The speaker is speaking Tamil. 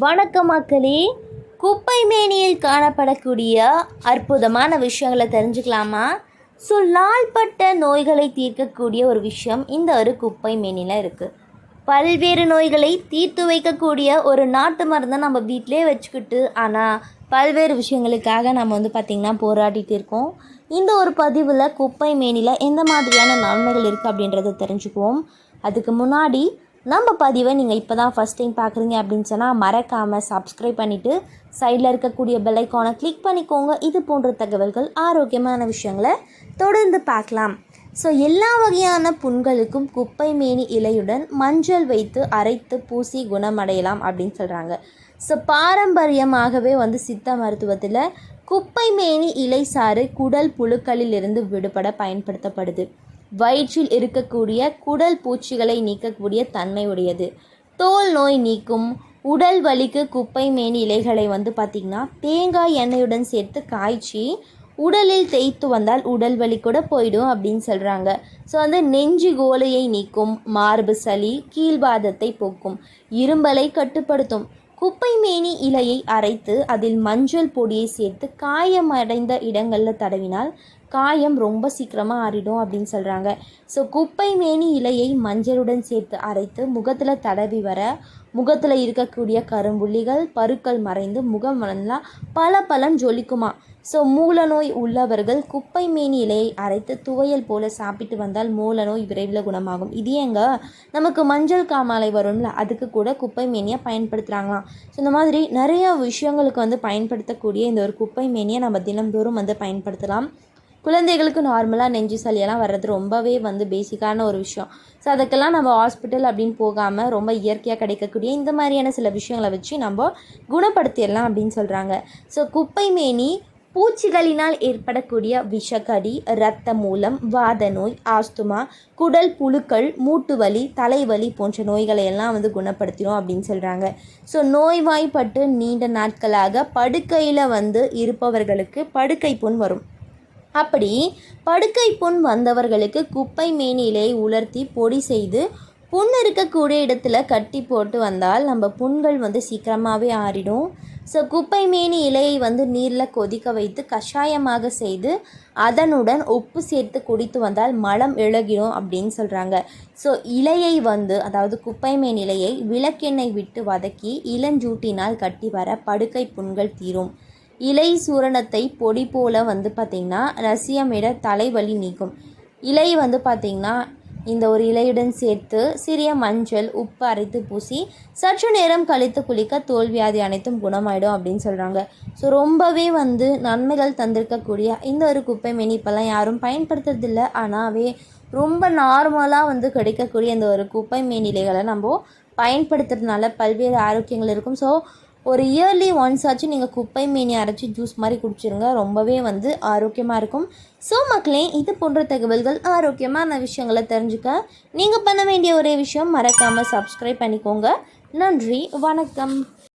வணக்கம் மக்களே. குப்பை மேனியில் காணப்படக்கூடிய அற்புதமான விஷயங்களை தெரிஞ்சுக்கலாமா? ஸோ லால்பட்ட நோய்களை தீர்க்கக்கூடிய ஒரு விஷயம் இந்த ஒரு குப்பை மேனியில் இருக்குது பல்வேறு நோய்களை தீர்த்து வைக்கக்கூடிய ஒரு நாட்டு மருந்தை நம்ம வீட்டிலே வச்சுக்கிட்டு ஆனால் பல்வேறு விஷயங்களுக்காக நம்ம வந்து பார்த்திங்கன்னா போராடிட்டு இருக்கோம். இந்த ஒரு பதிவில் குப்பை மேனியில் எந்த மாதிரியான நன்மைகள் இருக்குது அப்படின்றத தெரிஞ்சுக்குவோம். அதுக்கு முன்னாடி நம்ம பதிவை நீங்கள் இப்போ தான் ஃபஸ்ட் டைம் பார்க்குறீங்க அப்படின்னு சொன்னால் மறக்காமல் சப்ஸ்கிரைப் பண்ணிவிட்டு சைடில் இருக்கக்கூடிய பெல்லைக்கானை கிளிக் பண்ணிக்கோங்க. இது போன்ற தகவல்கள் ஆரோக்கியமான விஷயங்களை தொடர்ந்து பார்க்கலாம். ஸோ எல்லா வகையான புண்களுக்கும் குப்பை மேனி இலையுடன் மஞ்சள் வைத்து அரைத்து பூசி குணமடையலாம் அப்படின்னு சொல்கிறாங்க ஸோ பாரம்பரியமாகவே வந்து சித்த மருத்துவத்தில் குப்பை மேனி இலை சாறு குடல் புழுக்களில் இருந்து விடுபட பயன்படுத்தப்படுது. வயிற்றில் இருக்கக்கூடிய குடல் பூச்சிகளை நீக்கக்கூடிய தன்மை உடையது தோல் நோய் நீக்கும் உடல் வலிக்கு குப்பை மேனி இலைகளை வந்து பார்த்திங்கன்னா தேங்காய் எண்ணெயுடன் சேர்த்து காய்ச்சி உடலில் தேய்த்து வந்தால் உடல் வலி கூட போயிடும் அப்படின்னு சொல்கிறாங்க ஸோ வந்து நெஞ்சு கோலையை நீக்கும் மார்பு சளி கீழ்வாதத்தை போக்கும் இரும்பலை கட்டுப்படுத்தும். குப்பை மேனி இலையை அரைத்து அதில் மஞ்சள் பொடியை சேர்த்து காயமடைந்த இடங்களில் தடவினால் காயம் ரொம்ப சீக்கிரமாக ஆறிடும் அப்படின்னு சொல்கிறாங்க ஸோ குப்பை மேனி இலையை மஞ்சளுடன் சேர்த்து அரைத்து முகத்தில் தடவி வர முகத்தில் இருக்கக்கூடிய கரும்புள்ளிகள் பருக்கள் மறைந்து முகம் வளர்ந்தா பல பலன் ஜொலிக்குமா? ஸோ மூலநோய் உள்ளவர்கள் குப்பை மேனி இலையை அரைத்து துவையல் போல் சாப்பிட்டு வந்தால் மூலநோய் விரைவில் குணமாகும். இது எங்க நமக்கு மஞ்சள் காமாலை வரும்ல அதுக்கு கூட குப்பை மேனியை பயன்படுத்துகிறாங்களாம் ஸோ இந்த மாதிரி நிறைய விஷயங்களுக்கு வந்து பயன்படுத்தக்கூடிய இந்த ஒரு குப்பை மேனியை நம்ம தினந்தோறும் வந்து பயன்படுத்தலாம். குழந்தைகளுக்கு நார்மலாக நெஞ்சு சளியெல்லாம் வர்றது ரொம்பவே வந்து பேசிக்கான ஒரு விஷயம். ஸோ அதுக்கெல்லாம் நம்ம ஹாஸ்பிட்டல் அப்படின்னு போகாமல் ரொம்ப இயற்கையாக கிடைக்கக்கூடிய இந்த மாதிரியான சில விஷயங்களை வச்சு நம்ம குணப்படுத்திடலாம் அப்படின்னு சொல்கிறாங்க ஸோ குப்பை மேனி பூச்சிகளினால் ஏற்படக்கூடிய விஷக்கடி இரத்த மூலம் வாத நோய் ஆஸ்துமா குடல் புழுக்கள் மூட்டு வலி தலைவலி போன்ற நோய்களை எல்லாம் வந்து குணப்படுத்திடும் அப்படின்னு சொல்கிறாங்க ஸோ நோய்வாய்ப்பட்டு நீண்ட நாட்களாக படுக்கையில் வந்து இருப்பவர்களுக்கு படுக்கை புண் வரும். அப்படி படுக்கை புண் வந்தவர்களுக்கு குப்பை மேனிலை உலர்த்தி பொடி செய்து புண் இருக்கக்கூடிய இடத்துல கட்டி போட்டு வந்தால் நம்ம புண்கள் வந்து சீக்கிரமாகவே ஆறிடும். ஸோ குப்பை மேனி இலையை வந்து நீரில் கொதிக்க வைத்து கஷாயமாக செய்து அதனுடன் உப்பு சேர்த்து குடித்து வந்தால் மலம் இழகிடும் அப்படின்னு சொல்கிறாங்க ஸோ இலையை வந்து அதாவது குப்பை மேன் இலையை விளக்கெண்ணெய் விட்டு வதக்கி இளஞ்சூட்டினால் கட்டி வர படுக்கை புண்கள் தீரும். இலை சூரணத்தை பொடி போல் வந்து பார்த்திங்கன்னா ரசியமிட தலைவலி நீக்கும். இலை வந்து பார்த்திங்கன்னா இந்த ஒரு இலையுடன் சேர்த்து சிறிய மஞ்சள் உப்பு அரைத்து பூசி சற்று நேரம் கழித்து குளிக்க தோல்வியாதி அனைத்தும் குணமாயிடும் அப்படின்னு சொல்கிறாங்க ஸோ ரொம்பவே வந்து நன்மைகள் தந்திருக்கக்கூடிய இந்த ஒரு குப்பை மீன் இப்போல்லாம் யாரும் பயன்படுத்துறதில்ல. ஆனாவே ரொம்ப நார்மலாக வந்து கிடைக்கக்கூடிய இந்த ஒரு குப்பை மேனிலைகளை நம்ம பயன்படுத்துறதுனால பல்வேறு ஆரோக்கியங்கள் இருக்கும். ஸோ ஒரு இயர்லி ஒன்ஸ் ஆச்சு நீங்கள் குப்பை மீனி அரைச்சி ஜூஸ் மாதிரி குடிச்சிருங்க. ரொம்பவே வந்து ஆரோக்கியமாக இருக்கும். ஸோ மக்களே இது போன்ற தகவல்கள் ஆரோக்கியமான விஷயங்களை தெரிஞ்சுக்க நீங்கள் பண்ண வேண்டிய ஒரே விஷயம் மறக்காமல் சப்ஸ்கிரைப் பண்ணிக்கோங்க. நன்றி வணக்கம்.